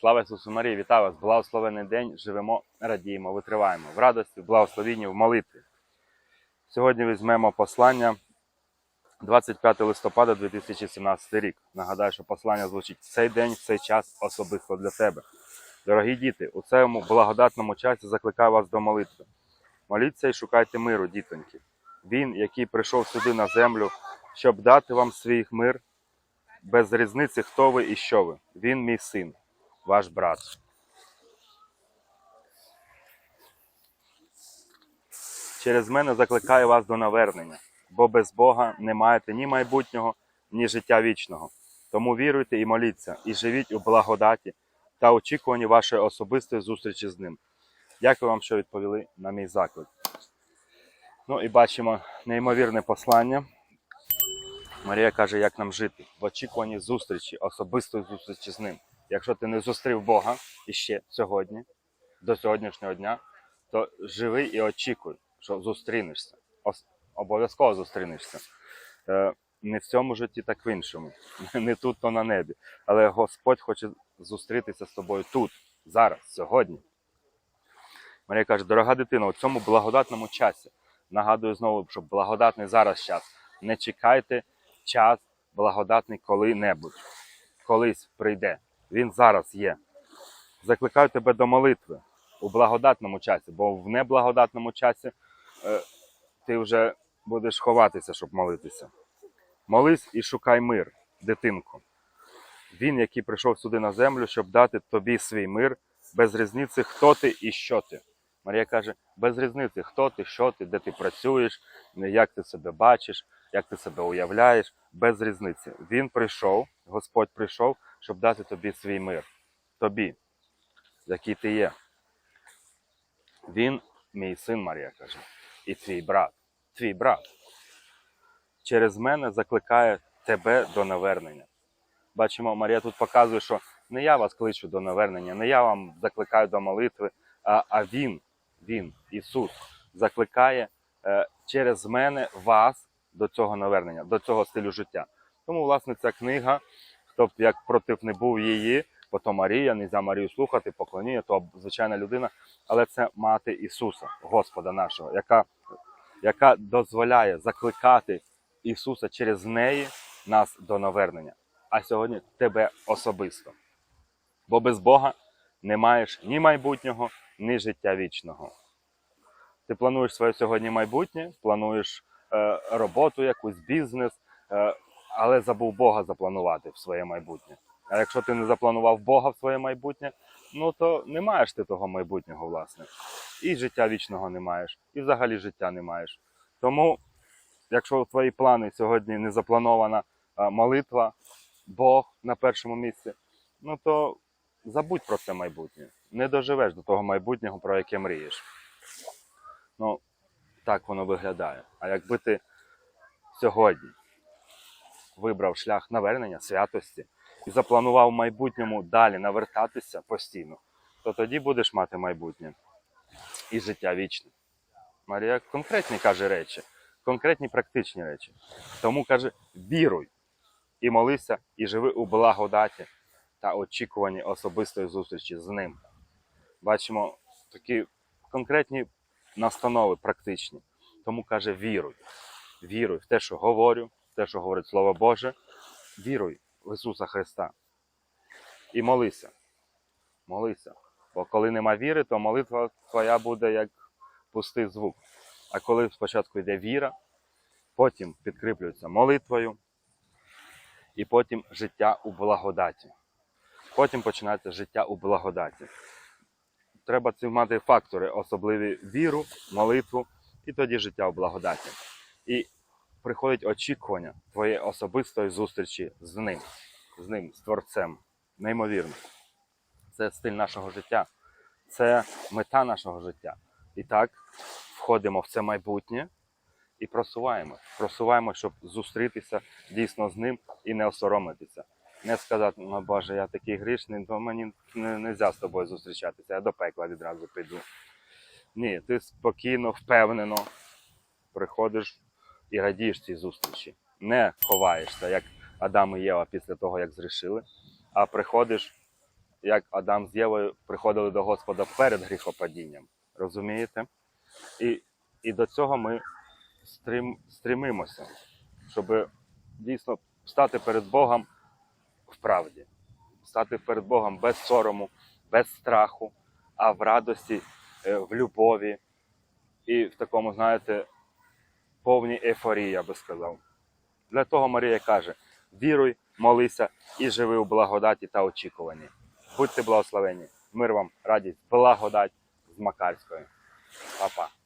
Слава Ісусу Марії, вітаю вас! Благословений день! Живемо, радіємо, витриваємо в радості, в благословінні, в молитві. Сьогодні візьмемо послання 25 листопада 2017 рік. Нагадаю, що послання звучить цей день, цей час особисто для тебе. Дорогі діти, у цьому благодатному часі закликаю вас до молитви. Моліться і шукайте миру, дітоньки. Він, який прийшов сюди на землю, щоб дати вам свій мир, без різниці, хто ви і що ви. Він мій син, ваш брат. Через мене закликаю вас до навернення, бо без Бога не маєте ні майбутнього, ні життя вічного. Тому віруйте і моліться, і живіть у благодаті та очікуванні вашої особистої зустрічі з ним. Дякую вам, що відповіли на мій заклик. Ну і бачимо неймовірне послання. Марія каже, як нам жити в очікуванні зустрічі, особистої зустрічі з ним. Якщо ти не зустрів Бога іще сьогодні, до сьогоднішнього дня, то живи і очікуй, що зустрінешся. Обов'язково зустрінешся. Е, Не в цьому житті, так в іншому. Не тут, то на небі. Але Господь хоче зустрітися з тобою тут, зараз, сьогодні. Марія каже, дорога дитина, у цьому благодатному часі. Нагадую знову, що благодатний зараз час. Не чекайте час благодатний коли-небудь. Колись прийде. Він зараз є. Закликаю тебе до молитви у благодатному часі, бо в неблагодатному часі е, ти вже будеш ховатися, щоб молитися. Молись і шукай мир, дитинку. Він, який прийшов сюди на землю, щоб дати тобі свій мир, без різниці, хто ти і що ти. Марія каже, без різниці, хто ти, що ти, де ти працюєш, як ти себе бачиш, як ти себе уявляєш, без різниці. Він прийшов, Господь прийшов, щоб дати тобі свій мир. Тобі, який ти є. Він мій син, Марія каже, і твій брат. Твій брат. Через мене закликає тебе до навернення. Бачимо, Марія тут показує, що не я вас кличу до навернення, не я вам закликаю до молитви, а, а Він, Він, Ісус, закликає е, через мене вас до цього навернення, до цього стилю життя. Тому, власне, ця книга, хто б як против не був її, бо то Марія, не за Марію слухати, поклоніння, то звичайна людина, але це мати Ісуса, Господа нашого, яка, яка дозволяє закликати Ісуса через неї нас до навернення. А сьогодні тебе особисто. Бо без Бога не маєш ні майбутнього, ні життя вічного. Ти плануєш своє сьогодні майбутнє, плануєш е, роботу, якусь бізнес, е, але забув Бога запланувати в своє майбутнє. А якщо ти не запланував Бога в своє майбутнє, ну то не маєш ти того майбутнього, власне. І життя вічного не маєш, і взагалі життя не маєш. Тому, якщо в твої плани сьогодні не запланована е, молитва, Бог на першому місці, ну то забудь про це майбутнє. Не доживеш до того майбутнього, про яке мрієш. Ну, так воно виглядає. А якби ти сьогодні вибрав шлях навернення, святості і запланував в майбутньому далі навертатися постійно, то тоді будеш мати майбутнє і життя вічне. Марія конкретні каже речі, конкретні практичні речі. Тому каже: віруй і молися, і живи у благодаті та очікуванні особистої зустрічі з ним. Бачимо такі конкретні настанови практичні. Тому каже: віруй. Віруй в те, що говорю, в те, що говорить Слово Боже. Віруй в Ісуса Христа. І молися. Молися. Бо коли нема віри, то молитва твоя буде як пустий звук. А коли спочатку йде віра, потім підкріплюється молитвою, і потім життя у благодаті. Потім починається життя у благодаті. Треба ці мати фактори, особливі віру, молитву і тоді життя у благодаті. І приходить очікування твоєї особистої зустрічі з ним, з ним, з Творцем. Неймовірно. Це стиль нашого життя, це мета нашого життя. І так входимо в це майбутнє і просуваємо. Просуваємо, щоб зустрітися дійсно з ним і не осоромитися. Не сказати, ну Боже, я такий грішний, то мені не можна з тобою зустрічатися, я до пекла відразу піду. Ні, ти спокійно, впевнено приходиш і радієш цій зустрічі. Не ховаєшся, як Адам і Єва після того, як зрішили, а приходиш як Адам з Євою приходили до Господа перед гріхопадінням. Розумієте? І, і до цього ми стрім, стрімимося, щоб дійсно стати перед Богом в правді, стати перед Богом без сорому, без страху, а в радості, е, в любові і в такому, знаєте, повній ейфорії, я би сказав. Для того Марія каже: віруй, молися і живи у благодаті та очікуванні. Будьте благословені. Мир вам, радість, благодать з Макарської. Па-па.